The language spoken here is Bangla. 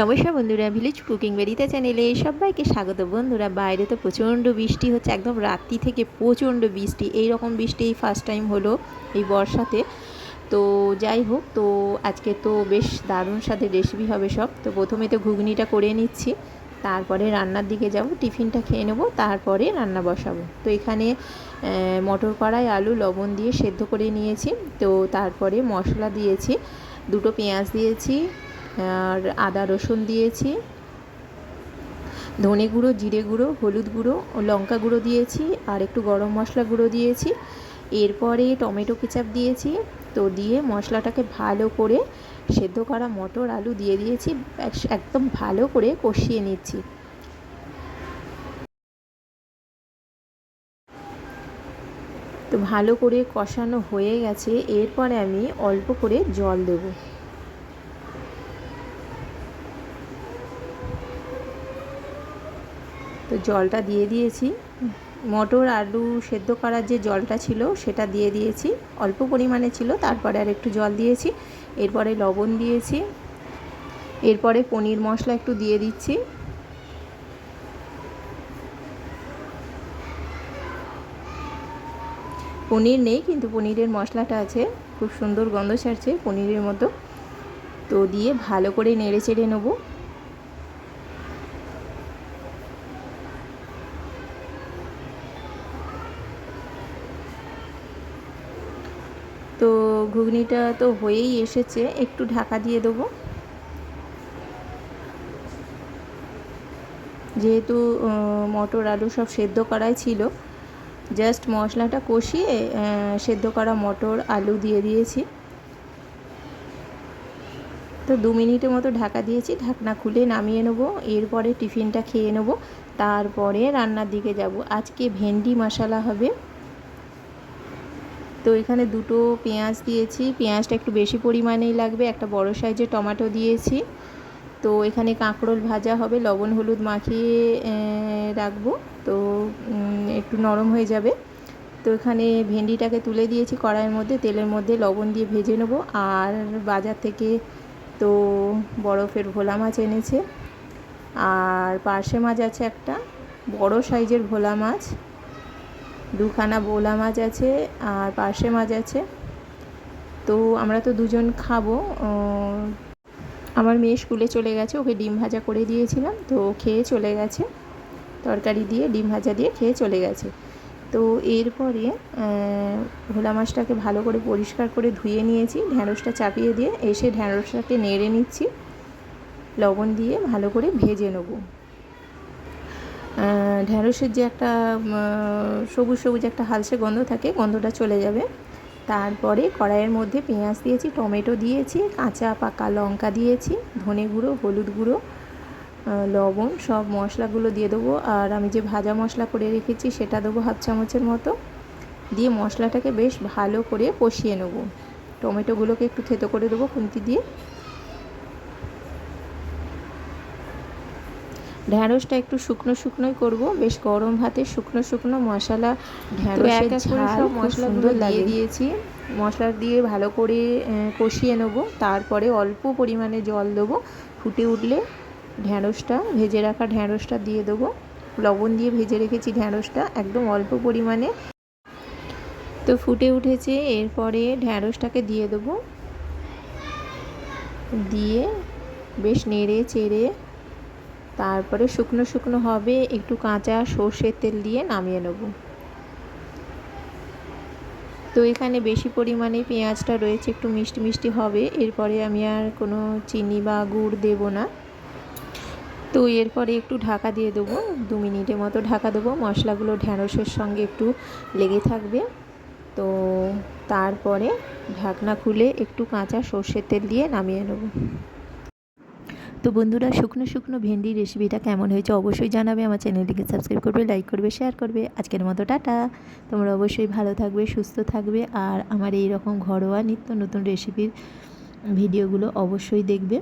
নমস্কার বন্ধুরা ভিলেজ কুকিং বেরিতে চ্যানেলে সবাইকে স্বাগত। বন্ধুরা, বাইরে তো প্রচণ্ড বৃষ্টি হচ্ছে, একদম রাত্রি থেকে প্রচণ্ড বৃষ্টি। এই রকম বৃষ্টি এই ফার্স্ট টাইম হলো এই বর্ষাতে। তো যাই হোক, তো আজকে তো বেশ দারুণ সাথে রেসিপি হবে সব। তো প্রথমে তো ঘুগনিটা করে নিচ্ছি, তারপরে রান্নার দিকে যাব, টিফিনটা খেয়ে নেব, তারপরে রান্না বসাবো। তো এখানে মটর কড়াই আলু, লবণ দিয়ে সেদ্ধ করে নিয়েছি। তো তারপরে মশলা দিয়েছি, দুটো পেঁয়াজ দিয়েছি আর আদা রসুন দিয়েছি। ধনে গুঁড়ো, জিরে গুঁড়ো, হলুদ গুঁড়ো লঙ্কা গুঁড়ো দিয়েছি আর একটু গরম মশলা গুঁড়ো দিয়েছি। এরপরে টমেটো কেচাপ দিয়েছি। তো দিয়ে মশলাটাকে ভালো করে সেদ্ধ করা মটর আলু দিয়ে দিয়েছি। একদম ভালো করে কষিয়ে নিচ্ছি। তো ভালো করে কষানো হয়ে গেছে। এরপরে আমি অল্প করে জল দেবো। তো জলটা দিয়ে দিয়েছি। মটর, আলু সেদ্ধ করার যে জলটা ছিল সেটা দিয়ে দিয়েছি। অল্প পরিমাণে ছিল, তারপরে আর একটু জল দিয়েছি। এরপরে লবণ দিয়েছি। এরপরে পনির মশলা একটু দিয়ে দিচ্ছি। পনির নেই, কিন্তু পনিরের মশলাটা আছে। খুব সুন্দর গন্ধ ছাড়ছে পনিরের মতো। তো দিয়ে ভালো করে নেড়ে চেড়ে নেব। তো ঘুগনিটা তো হয়েই এসেছে, একটু ঢাকা দিয়ে দেবো। যেহেতু মটর আলু সব সেদ্ধ করাই ছিল জাস্ট মশলাটা কষিয়ে সেদ্ধ করা মটর আলু দিয়ে দিয়েছি। তো দু মিনিটের মতো ঢাকা দিয়েছি, ঢাকনা খুলে নামিয়ে নেব, এরপরে টিফিনটা খেয়ে নেব, তারপরে রান্নার দিকে যাব। আজকে ভেন্ডি মশলা হবে। তো এখানে দুটো পেঁয়াজ দিয়েছি। পেঁয়াজটা একটু বেশি পরিমাণেই লাগবে। একটা বড় সাইজের টমেটো দিয়েছি। তো এখানে কাঁকরোল ভাজা হবে, লবণ, হলুদ মাখিয়ে রাখব। তো একটু নরম হয়ে যাবে। তো এখানে ভেন্ডিটাকে তুলে দিয়েছি কড়াইয়ের মধ্যে। তেলের মধ্যে লবণ দিয়ে ভেজে নেব। আর বাজার থেকে তো বরফের ভোলা মাছ এনেছে। আর পার্শে মাছ আছে একটা, বড় সাইজের ভোলা মাছ। দুখানা বোলা মাছ আছে আর পার্শে মাছ আছে। তো আমরা তো দুজন খাব আমার মেয়ে স্কুলে চলে গেছে, ওকে ডিম ভাজা করে দিয়েছিলাম, তো খেয়ে চলে গেছে। তরকারি দিয়ে ডিম ভাজা দিয়ে খেয়ে চলে গেছে। তো এরপরে ভোলা মাছটাকে ভালো করে পরিষ্কার করে ধুয়ে নিয়েছি, ঢ্যাঁড়সটা চাপিয়ে দিয়ে এসে ঢ্যাঁড়সটাকে নেড়ে নিচ্ছি। লবণ দিয়ে ভালো করে ভেজে নেব। ঢ্যাঁড়সের যে একটা সবুজ সবুজ একটা হালসে গন্ধ থাকে, গন্ধটা চলে যাবে। তারপরে কড়াইয়ের মধ্যে পেঁয়াজ দিয়েছি, টমেটো দিয়েছি, কাঁচা পাকা লঙ্কা দিয়েছি, ধনে গুঁড়ো, হলুদ গুঁড়ো লবণ, সব মশলাগুলো দিয়ে দেবো। আর আমি যে ভাজা মশলা করে রেখেছি, সেটা দেবো হাফ চামচের মতো। দিয়ে মশলাটাকে বেশ ভালো করে কষিয়ে নেব। টমেটোগুলোকে একটু থেতো করে দেবো খুন্তি দিয়ে। ঢ্যাঁড়সটা একটু শুকনো শুকনোই করব। বেশ গরম ভাতে শুকনো শুকনো মশলা ঢ্যাঁড়সের ঝাল মশলাগুলো দিয়ে দিয়েছি। মশলা দিয়ে ভালো করে কষিয়ে নেব। তারপরে অল্প পরিমাণে জল দেবো। ফুটে উঠলে ঢ্যাঁড়সটা ভেজে রাখা ঢ্যাঁড়সটা দিয়ে দেবো। লবণ দিয়ে ভেজে রেখেছি ঢ্যাঁড়সটা একদম অল্প পরিমাণে। তো ফুটে উঠেছে। এরপরে ঢ্যাঁড়সটাকে দিয়ে দেবো। দিয়ে বেশ নেড়ে চেড়ে তারপরে শুকনো শুকনো হবে, একটু কাঁচা সর্ষের তেল দিয়ে নামিয়ে নেব। তো এখানে বেশি পরিমাণে পেঁয়াজটা রয়েছে, একটু মিষ্টি মিষ্টি হবে, এরপরে আমি আর কোনো চিনি বা গুড় দেব না। তো এরপরে একটু ঢাকা দিয়ে দেবো, দু মিনিটের মতো ঢাকা দেবো, মশলাগুলো ঢ্যাঁড়সের সঙ্গে একটু লেগে থাকবে। তো তারপরে ঢাকনা খুলে একটু কাঁচা সর্ষের তেল দিয়ে নামিয়ে নেব। তো বন্ধুরা, শুকনো শুকনো ভেন্ডির রেসিপিটা কেমন হয়েছে অবশ্যই জানাবে। আমার চ্যানেলটিকে সাবস্ক্রাইব করবে লাইক করবে শেয়ার করবে। আজকের মতো টাটা। তোমরা অবশ্যই ভালো থাকবে, সুস্থ থাকবে আর আমার এই রকম ঘরোয়া নিত্য নতুন রেসিপির ভিডিওগুলো অবশ্যই দেখবে।